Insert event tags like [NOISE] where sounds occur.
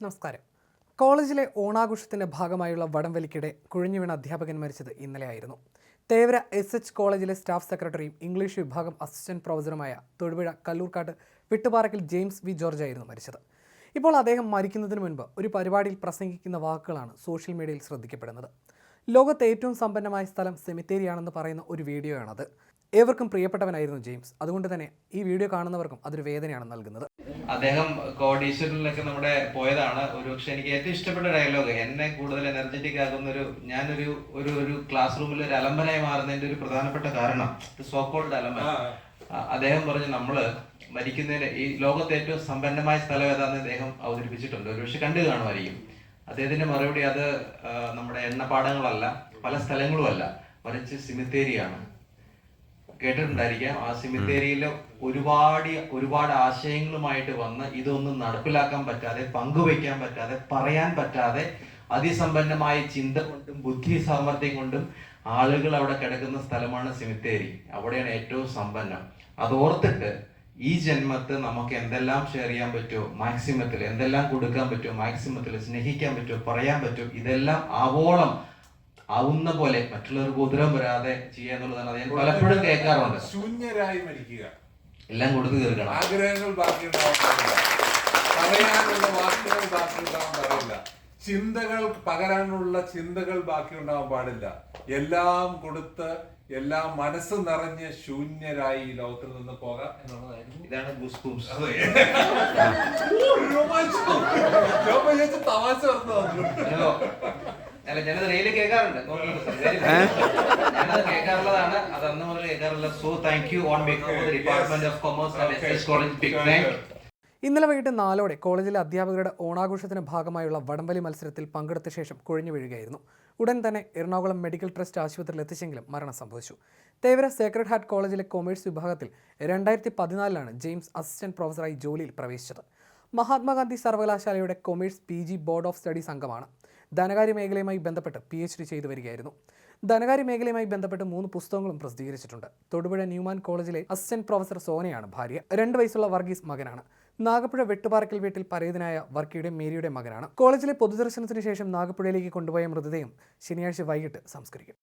നമസ്കാരം. കോളേജിലെ ഓണാഘോഷത്തിന്റെ ഭാഗമായുള്ള വടംവലിക്കിടെ കുഴിഞ്ഞു വീണ അധ്യാപകൻ മരിച്ചത് ഇന്നലെയായിരുന്നു. തേവര എസ് എച്ച് കോളേജിലെ സ്റ്റാഫ് സെക്രട്ടറിയും ഇംഗ്ലീഷ് വിഭാഗം assistant പ്രൊഫസറുമായ Thodupuzha Kalloorkkad Vittuparaykkal James V George ആയിരുന്നു മരിച്ചത്. ഇപ്പോൾ അദ്ദേഹം മരിക്കുന്നതിന് മുൻപ് ഒരു പരിപാടിയിൽ പ്രസംഗിക്കുന്ന വാക്കുകളാണ് സോഷ്യൽ മീഡിയയിൽ ശ്രദ്ധിക്കപ്പെടുന്നത്. ലോകത്തെ ഏറ്റവും സമ്പന്നമായ സ്ഥലം സെമിത്തേരിയാണെന്ന് പറയുന്ന ഒരു വീഡിയോയാണത്. ഏവർക്കും പ്രിയപ്പെട്ടവനായിരുന്നു ജെയിംസ്. അതുകൊണ്ട് തന്നെ ഈ വീഡിയോ കാണുന്നവർക്കും അതൊരു വേദനയാണ് നൽകുന്നത്. അദ്ദേഹം കോടീശ്വരനിലൊക്കെ നമ്മുടെ പോയതാണ്. ഒരു പക്ഷെ എനിക്ക് ഏറ്റവും ഇഷ്ടപ്പെട്ട ഡയലോഗ് എന്നെ കൂടുതൽ എനർജറ്റിക് ആകുന്ന ഒരു ഞാനൊരു ഒരു ഒരു ക്ലാസ് റൂമിൽ ഒരു അലമ്പനായി മാറുന്നതിന്റെ ഒരു പ്രധാനപ്പെട്ട കാരണം സോക്കോൾഡ് അലമ്പൻ. അദ്ദേഹം പറഞ്ഞു നമ്മൾ മരിക്കുന്നതിന് ഈ ലോകത്തെ ഏറ്റവും സമ്പന്നമായ സ്ഥലം ഏതാണെന്ന് അദ്ദേഹം അവതരിപ്പിച്ചിട്ടുണ്ട്. ഒരു പക്ഷെ കണ്ടു കാണുമായിരിക്കും. അദ്ദേഹത്തിന്റെ മറുപടി അത് നമ്മുടെ എണ്ണപ്പാടങ്ങളല്ല പല സ്ഥലങ്ങളും അല്ല മറിച്ച് സിമിത്തേരിയാണ് കേട്ടിട്ടുണ്ടായിരിക്കാം. ആ സിമിത്തേരിയിൽ ഒരുപാട് ഒരുപാട് ആശയങ്ങളുമായിട്ട് വന്ന് ഇതൊന്നും നടപ്പിലാക്കാൻ പറ്റാതെ പങ്കുവെക്കാൻ പറ്റാതെ പറയാൻ പറ്റാതെ അതിസമ്പന്നമായ ചിന്ത കൊണ്ടും ബുദ്ധി സാമർഥ്യം കൊണ്ടും ആളുകൾ അവിടെ കിടക്കുന്ന സ്ഥലമാണ് സിമിത്തേരി അവിടെയാണ് ഏറ്റവും സമ്പന്നം. അതോർത്തിട്ട് ഈ ജന്മത്ത് നമുക്ക് എന്തെല്ലാം ഷെയർ ചെയ്യാൻ പറ്റുമോ? മാക്സിമത്തിൽ എന്തെല്ലാം കൊടുക്കാൻ പറ്റുമോ? മാക്സിമത്തിൽ സ്നേഹിക്കാൻ പറ്റുമോ? പറയാൻ പറ്റുമോ? ഇതെല്ലാം ആവോളം ആവുന്ന പോലെ മറ്റുള്ളവർക്ക് ഉദരം വരാതെ ചെയ്യുക എന്നുള്ളതാണ്. അത് ഞാൻ പലപ്പോഴും കേൾക്കാറുണ്ട്. ശൂന്യരായി മരിക്കുക. എല്ലാം കൊടുത്തു തീർക്കണം. ആഗ്രഹങ്ങൾ പറയാനുള്ള വാക്കുകൾ പാടില്ല. ചിന്തകൾ പകരാനുള്ള ചിന്തകൾ ബാക്കിയുണ്ടാവാൻ പാടില്ല. എല്ലാം കൊടുത്ത് എല്ലാം മനസ്സ് നിറഞ്ഞ് ശൂന്യരായി ഈ ലോകത്തിൽ നിന്ന് പോകാം എന്നുള്ളതായിരുന്നു. ഇതാണ് [LAUGHS] തമാശ പറഞ്ഞു അല്ല ഞാനത് റെയിൽ കേൾക്കാറുണ്ട്. [LAUGHS] ഞാനത് കേൾക്കാറുള്ളതാണ്. അത് അന്ന് മുതൽ കേൾക്കാറുള്ള. So thank you on behalf of department of commerce and S S college big thank ഇന്നലെ വൈകിട്ട് നാലോടെ കോളേജിലെ അധ്യാപകരുടെ ഓണാഘോഷത്തിന് ഭാഗമായുള്ള വടംവലി മത്സരത്തിൽ പങ്കെടുത്ത ശേഷം കുഴഞ്ഞു വീഴുകയായിരുന്നു. ഉടൻ തന്നെ എറണാകുളം മെഡിക്കൽ ട്രസ്റ്റ് ആശുപത്രിയിൽ എത്തിച്ചെങ്കിലും മരണം സംഭവിച്ചു. തേവര സേക്രഡ് ഹാർട്ട് കോളേജിലെ കൊമേഴ്സ് വിഭാഗത്തിൽ രണ്ടായിരത്തി പതിനാലിലാണ് ജെയിംസ് അസിസ്റ്റന്റ് പ്രൊഫസറായി ജോലിയിൽ പ്രവേശിച്ചത്. മഹാത്മാഗാന്ധി സർവകലാശാലയുടെ commerce P G board of studies അംഗമാണ്. ധനകാര്യ മേഖലയുമായി ബന്ധപ്പെട്ട് പി എച്ച് ഡി ചെയ്തു വരികയായിരുന്നു. ധനകാര്യ മേഖലയുമായി ബന്ധപ്പെട്ട് മൂന്ന് പുസ്തകങ്ങളും പ്രസിദ്ധീകരിച്ചിട്ടുണ്ട്. തൊടുപുഴ ന്യൂമാൻ കോളേജിലെ അസിസ്റ്റന്റ് പ്രൊഫസർ സോനയാണ് ഭാര്യ. രണ്ട് വയസ്സുള്ള വർഗീസ് മകനാണ്. നാഗപ്പുഴ വെട്ടുപാറക്കൽ വീട്ടിൽ പരേതനായ വർക്കിയുടെ മേരിയുടെ മകനാണ്. കോളേജിലെ പൊതുദർശനത്തിന് ശേഷം നാഗപ്പുഴയിലേക്ക് കൊണ്ടുപോയ മൃതദേഹം ശനിയാഴ്ച വൈകിട്ട് സംസ്കരിക്കും.